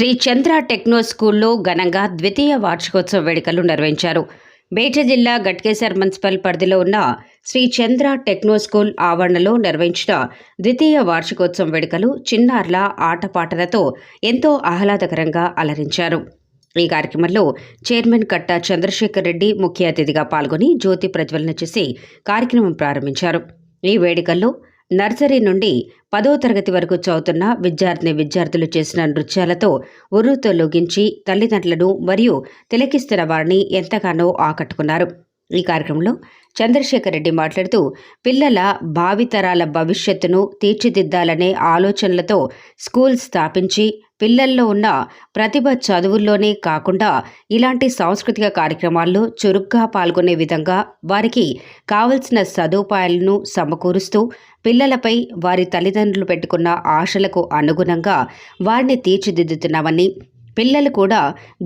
శ్రీ చంద్ర techno స్కూల్లో ఘనంగా ద్వితీయ వార్షికోత్సవ వేడుకలు నిర్వహించారు. బేట జిల్లా గట్కేసర్ మున్సిపల్ పరిధిలో ఉన్న శ్రీ చంద్ర టెక్నో స్కూల్ ఆవరణలో నిర్వహించిన ద్వితీయ వార్షికోత్సవం వేడుకలు చిన్నారుల ఆటపాటలతో ఎంతో ఆహ్లాదకరంగా అలరించారు. ఈ కార్యక్రమంలో చైర్మన్ కట్టా చంద్రశేఖర్ రెడ్డి ముఖ్య అతిథిగా పాల్గొని జ్యోతి ప్రజ్వలన చేసి కార్యక్రమం ప్రారంభించారు. ఈ వేడుకల్లో నర్సరీ నుండి పదో తరగతి వరకు చదువుతున్న విద్యార్థిని విద్యార్థులు చేసిన నృత్యాలతో ఉర్రూతో లొగించి తల్లిదండ్రులను మరియు తిలకిస్తున్న వారిని ఎంతగానో ఆకట్టుకున్నారు. ఈ కార్యక్రమంలో చంద్రశేఖర్ రెడ్డి మాట్లాడుతూ పిల్లల భావితరాల భవిష్యత్తును తీర్చిదిద్దాలనే ఆలోచనలతో స్కూల్ స్థాపించి పిల్లల్లో ఉన్న ప్రతిభ చదువుల్లోనే కాకుండా ఇలాంటి సాంస్కృతిక కార్యక్రమాల్లో చురుగ్గా పాల్గొనే విధంగా వారికి కావలసిన సదుపాయాలను సమకూరుస్తూ పిల్లలపై వారి తల్లిదండ్రులు పెట్టుకున్న ఆశలకు అనుగుణంగా వారిని తీర్చిదిద్దుతున్నామని పిల్లలు కూడా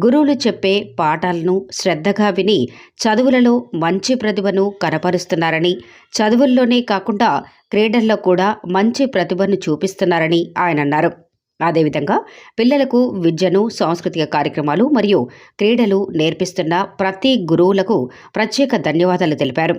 గురువులు చెప్పే పాఠాలను శ్రద్ధగా విని చదువులలో మంచి ప్రతిభను కనపరుస్తున్నారని చదువుల్లోనే కాకుండా క్రీడల్లో కూడా మంచి ప్రతిభను చూపిస్తున్నారని ఆయన అన్నారు. అదేవిధంగా పిల్లలకు విద్యను సాంస్కృతిక కార్యక్రమాలు మరియు క్రీడలు నేర్పిస్తున్న ప్రతి గురువులకు ప్రత్యేక ధన్యవాదాలు తెలిపారు.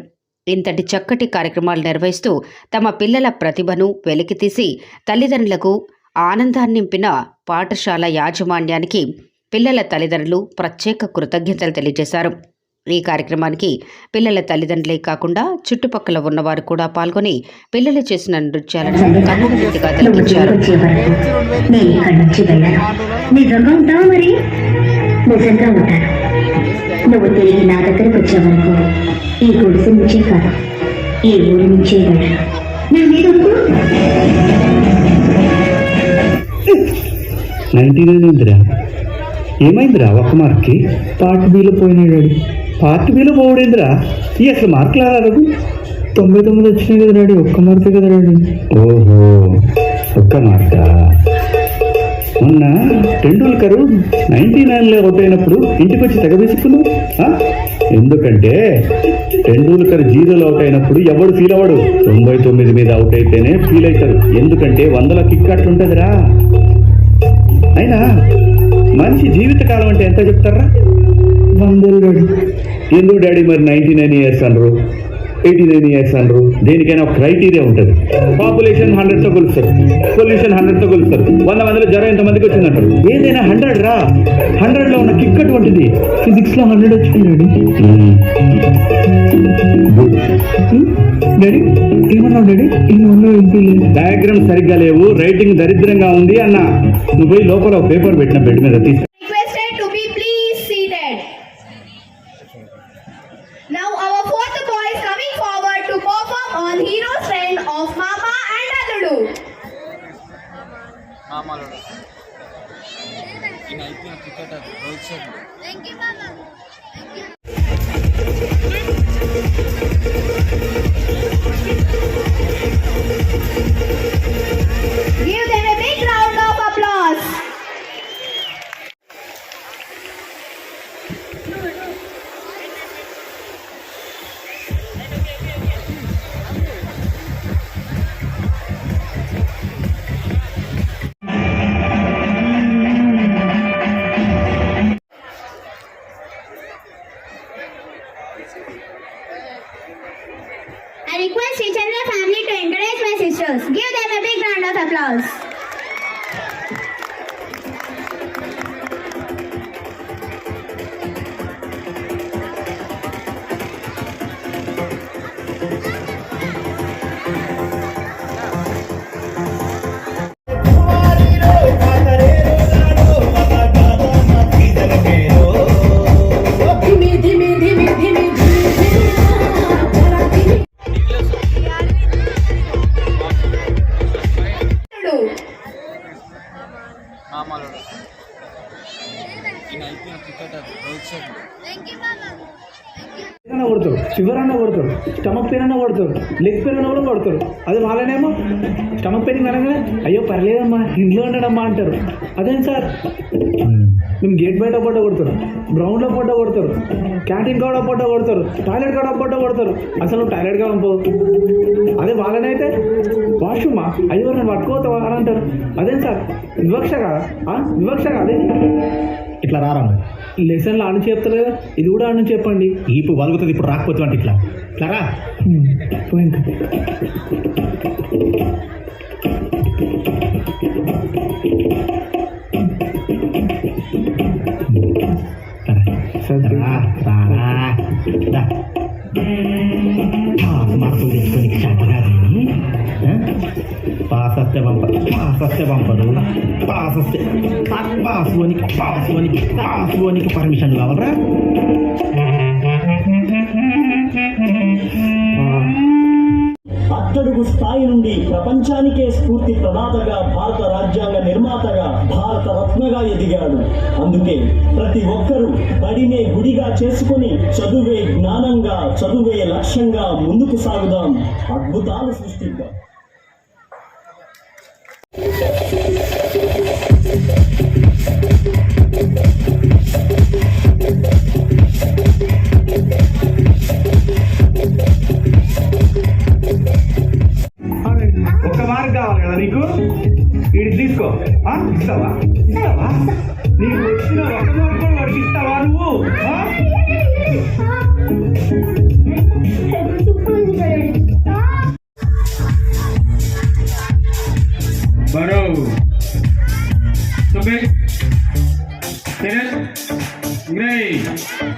ఇంతటి చక్కటి కార్యక్రమాలు నిర్వహిస్తూ తమ పిల్లల ప్రతిభను వెలికితీసి తల్లిదండ్రులకు ఆనందాన్ని నింపిన పాఠశాల యాజమాన్యానికి పిల్లల తల్లిదండ్రులు ప్రత్యేక కృతజ్ఞతలు తెలియజేశారు. ఈ కార్యక్రమానికి పిల్లల తల్లిదండ్రులే కాకుండా చుట్టుపక్కల ఉన్నవారు కూడా పాల్గొని పిల్లలు చేసిన నృత్యాలను నిజంగా ఉంటాను నువ్వు తిరిగి నా దగ్గరకు వచ్చే వరకు ఈ గుడిసె నుంచే కాదు ఈ ఊరి నుంచే వెళ్ళను. నైన్టీ నైన్ ఏమైందిరా ఒక్క మార్క్కి పార్ట్ బిలో పోయినాడు పార్ట్ బిలో పోవడేందిరా? ఈ అసలు మార్కులు రాదు తొంభై తొమ్మిది వచ్చినాయి కదా డాడీ ఒక్క మార్కే కదా డాడీ. ఓహో ఒక్క మార్కా? మొన్న టెండూల్కర్ నైన్టీ నైన్లో అవుట్ అయినప్పుడు ఇంటికి వచ్చి తెగ తీసుకున్నావు ఆ? ఎందుకంటే టెండూల్కర్ జీరోలో అవుట్ అయినప్పుడు ఎవడు ఫీల్ అవ్వడు? తొంభై తొమ్మిది మీద అవుట్ అయితేనే ఫీల్ అవుతారు. ఎందుకంటే వందల కిక్ అట్లుంటుందిరా అయినా మనిషి జీవితకాలం అంటే ఎంత చెప్తారా? వందలు ఎందుకు డాడీ మరి నైన్టీ నైన్ ఇయర్స్ అనరు ఎయిటీ నైన్ ఇయర్స్ అనరు దేనికైనా ఒక క్రైటీరియా ఉంటుంది. పాపులేషన్ హండ్రెడ్తో కొలుస్తారు. పొల్యూషన్ హండ్రెడ్తో కొలుస్తారు. వంద మందిలో జ్వరం ఎంతమందికి వచ్చిందంటారు? ఏదైనా హండ్రెడ్ రా. హండ్రెడ్లో ఉన్న కిక్ అటువంటిది ఫిజిక్స్లో హండ్రెడ్ వచ్చింది hmm? డాడీ. ఏమన్నావు డాడీ? ఏమన్నా డయాగ్రామ్ సరిగ్గా లేవు. రైటింగ్ దరిద్రంగా ఉంది అన్న. నువ్వు పోయి లోపల ఒక పేపర్ పెట్టిన బెడ్ మీద తీసుకు ఈయన అయిపోయిన క్రికెట్ అది Rohit Sharma Give them a big round of applause. అన్న కొడతారు షుగర్ అన్న కొడతారు స్టమక్ పెయిన్ అన్న కొడతారు లెగ్ పెయిన్ అన్న కూడా కొడతారు అది వాళ్ళనేమో స్టమక్ పెయిన్ అనగానే అయ్యో పర్లేదమ్మా ఇంట్లో ఉండడమ్మా అంటారు. అదేం సార్? మేము. గేట్ బయట పడ్డ కొడతారు గ్రౌండ్లో పడ్డ కొడతారు. క్యాంటీన్ కాడ పడ్డ కొడతారు. టాయిలెట్ కాడ పడ్డ కొడతారు. అసలు నువ్వు టాయిలెట్గా పంపవు అదే వాళ్ళనైతే వాష్రూమా? అయ్యో నేను పట్టుకోతావా అని అంటారు. అదేం సార్? వివక్ష కదా? ఆ? వివక్ష కాదే? ఇట్లా రారా లెసన్లు ఆడ చెప్తారు కదా ఇది కూడా ఆడ చెప్పండి. ఇప్పుడు వలుగుతుంది ఇప్పుడు రాకపోతే అంటే ఇట్లా. ఇట్లా రా. పోయింది పాస్ వస్తే పంపరు పాస్ పంపరు పాస్ వస్తే పాస్ పర్మిషన్ కావాలరా అట్టడుగు స్థాయి నుండి ప్రపంచానికే స్ఫూర్తి ప్రదాతగా భారత రాజ్యాంగ నిర్మాతగా భారత రత్నగా ఎదిగాడు. అందుకే ప్రతి ఒక్కరూ బడినే గుడిగా చేసుకుని చదువే జ్ఞానంగా చదువే లక్ష్యంగా ముందుకు సాగుదాం. అద్భుతాలు సృష్టిద్దాం. ఒక్క మార్క్ కావాలి కదా నీకు? వీడి తీసుకో. ఇస్తావా? ఇస్తావా? నీకు వచ్చిన ఒక మార్క్ కూడా వాడికి ఇస్తావా నువ్వు? Tenés. me.